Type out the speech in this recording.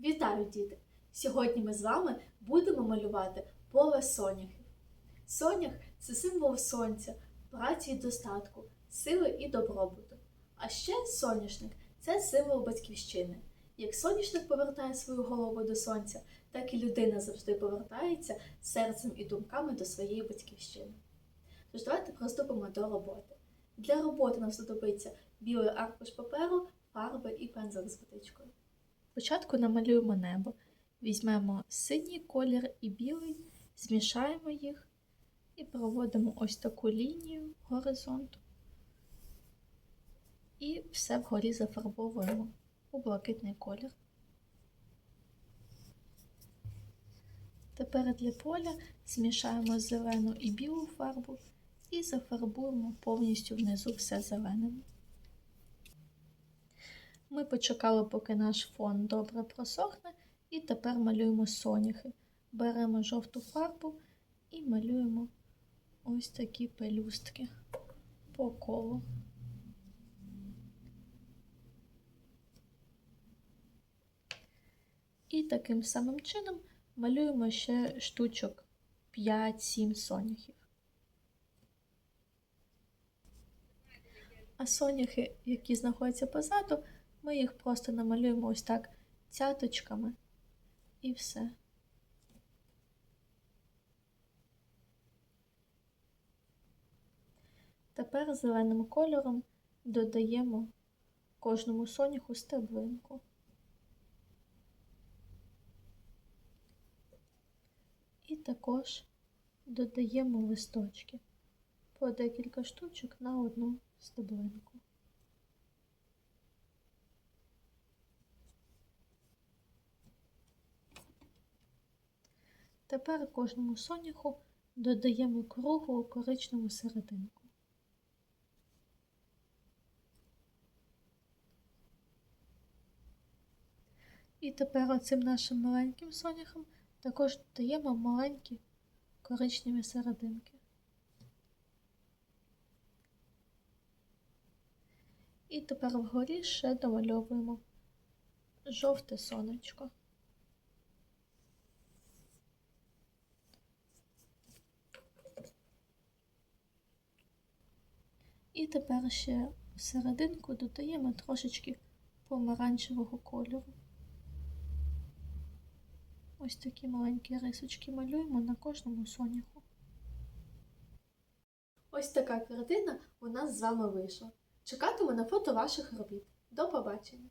Вітаю, діти! Сьогодні ми з вами будемо малювати поле соняхів. Сонях це символ сонця, праці і достатку, сили і добробуту. А ще соняшник це символ батьківщини. Як соняшник повертає свою голову до сонця, так і людина завжди повертається серцем і думками до своєї батьківщини. Тож давайте приступимо до роботи. Для роботи нам знадобиться білий аркуш паперу, фарби і пензель з водичкою. Спочатку намалюємо небо. Візьмемо синій колір і білий, змішаємо їх і проводимо ось таку лінію горизонту. І все вгорі зафарбовуємо у блакитний колір. Тепер для поля змішаємо зелену і білу фарбу і зафарбуємо повністю внизу все зеленим. Ми почекали, поки наш фон добре просохне, і тепер малюємо соняхи. Беремо жовту фарбу і малюємо ось такі пелюстки по колу. І таким самим чином малюємо ще штучок 5-7 соняхів. А соняхи, які знаходяться позаду, ми їх просто намалюємо ось так цяточками і все. Тепер зеленим кольором додаємо кожному соняху стеблинку. І також додаємо листочки по декілька штучок на одну стеблинку. Тепер кожному соняху додаємо круглу коричневу серединку. І тепер оцим нашим маленьким соняхам також додаємо маленькі коричневі серединки. І тепер вгорі ще домальовуємо жовте сонечко. І тепер ще в серединку додаємо трошечки помаранчевого кольору. Ось такі маленькі рисочки малюємо на кожному соняху. Ось така картина у нас з вами вийшла. Чекатиму на фото ваших робіт. До побачення!